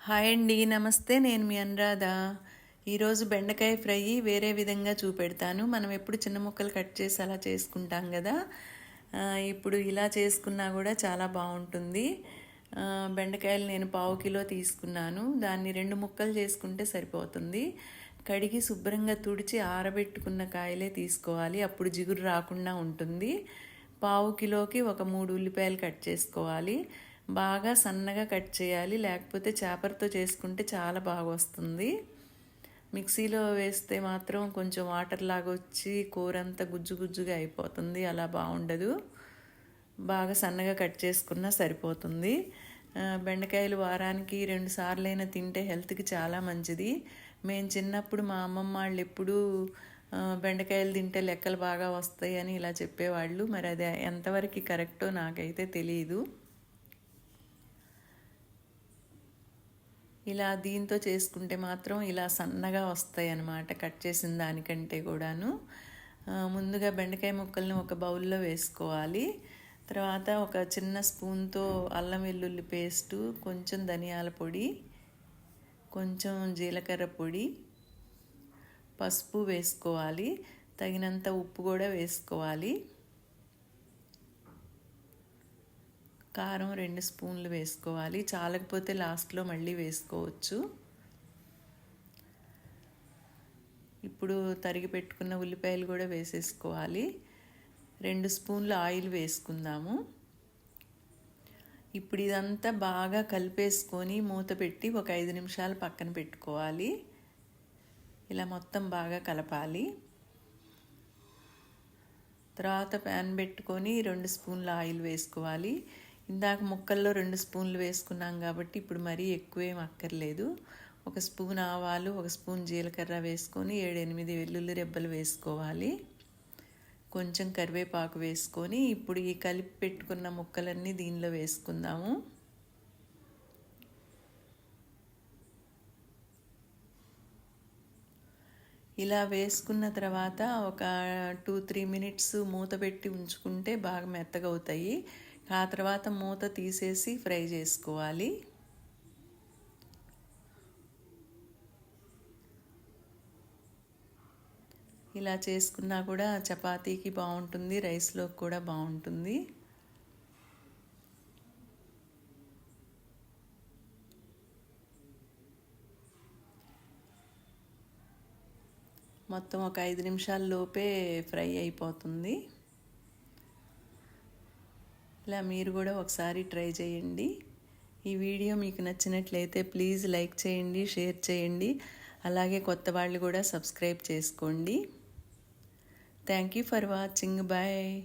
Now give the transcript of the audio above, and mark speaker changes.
Speaker 1: Hi అండి నమస్తే. నేను మీ అనురాధ. ఈరోజు బెండకాయ ఫ్రై వేరే విధంగా చూపెడతాను. మనం ఎప్పుడు చిన్న ముక్కలు కట్ చేసి అలా చేసుకుంటాం కదా. ఇప్పుడు ఇలా చేసుకున్నా కూడా చాలా బాగుంటుంది. బెండకాయలు నేను పావు కిలో తీసుకున్నాను. దాన్ని రెండు ముక్కలు చేసుకుంటే సరిపోతుంది. కడిగి శుభ్రంగా తుడిచి ఆరబెట్టుకున్న కాయలే తీసుకోవాలి. అప్పుడు జిగురు రాకుండా ఉంటుంది. పావు కిలోకి ఒక మూడు ఉల్లిపాయలు కట్ చేసుకోవాలి. బాగా సన్నగా కట్ చేయాలి. లేకపోతే చేపలతో చేసుకుంటే చాలా బాగా వస్తుంది మిక్సీలో వేస్తే మాత్రం కొంచెం వాటర్ లాగా వచ్చి కూర అంతా గుజ్జు గుజ్జుగా అయిపోతుంది. అలా బాగుండదు. బాగా సన్నగా కట్ చేసుకున్నా సరిపోతుంది. బెండకాయలు వారానికి రెండు సార్లైనా తింటే హెల్త్కి చాలా మంచిది. మేము చిన్నప్పుడు మా అమ్మమ్మ వాళ్ళు ఎప్పుడూ బెండకాయలు తింటే లెక్కలు బాగా వస్తాయి అని ఇలా చెప్పేవాళ్ళు. మరి అది ఎంతవరకు కరెక్టో నాకైతే తెలియదు ఇలా దీంతో చేసుకుంటే మాత్రం ఇలా సన్నగా వస్తాయి అన్నమాట కట్ చేసిన దానికంటే కూడాను. ముందుగా బెండకాయ ముక్కల్ని ఒక బౌల్లో వేసుకోవాలి. తర్వాత ఒక చిన్న స్పూన్తో అల్లం వెల్లుల్లి పేస్టు కొంచెం ధనియాల పొడి కొంచెం జీలకర్ర పొడి పసుపు వేసుకోవాలి. తగినంత ఉప్పు కూడా వేసుకోవాలి. కారం రెండు స్పూన్లు వేసుకోవాలి. చాలకపోతే లాస్ట్లో మళ్ళీ వేసుకోవచ్చు. ఇప్పుడు తరిగి పెట్టుకున్న ఉల్లిపాయలు కూడా వేసేసుకోవాలి. రెండు స్పూన్లు ఆయిల్ వేసుకుందాము. ఇప్పుడు ఇదంతా బాగా కలిపేసుకొని మూత పెట్టి ఒక ఐదు నిమిషాలు పక్కన పెట్టుకోవాలి. ఇలా మొత్తం బాగా కలపాలి. తర్వాత ప్యాన్ పెట్టుకొని రెండు స్పూన్ల ఆయిల్ వేసుకోవాలి. ఇందాక ముక్కల్లో రెండు స్పూన్లు వేసుకున్నాం కాబట్టి ఇప్పుడు మరీ ఎక్కువేం అక్కర్లేదు. ఒక స్పూన్ ఆవాలు ఒక స్పూన్ జీలకర్ర వేసుకొని ఏడు ఎనిమిది వెల్లుల్లి రెబ్బలు వేసుకోవాలి. కొంచెం కరివేపాకు వేసుకొని ఇప్పుడు ఈ కలిపి పెట్టుకున్న ముక్కలన్నీ దీనిలో వేసుకుందాము. ఇలా వేసుకున్న తర్వాత ఒక టూ త్రీ మినిట్స్ మూత పెట్టి ఉంచుకుంటే బాగా మెత్తగా అవుతాయి ఆ తర్వాత మూత తీసేసి ఫ్రై చేసుకోవాలి. ఇలా చేసుకున్నా కూడా చపాతీకి బాగుంటుంది రైస్లో కూడా బాగుంటుంది. మొత్తం ఒక ఐదు నిమిషాల లోపే ఫ్రై అయిపోతుంది. ఇలా మీరు కూడా ఒకసారి ట్రై చేయండి. ఈ వీడియో మీకు నచ్చినట్లయితే ప్లీజ్ లైక్ చేయండి షేర్ చేయండి. అలాగే కొత్త వాళ్ళు కూడా సబ్స్క్రైబ్ చేసుకోండి. Thank you for watching bye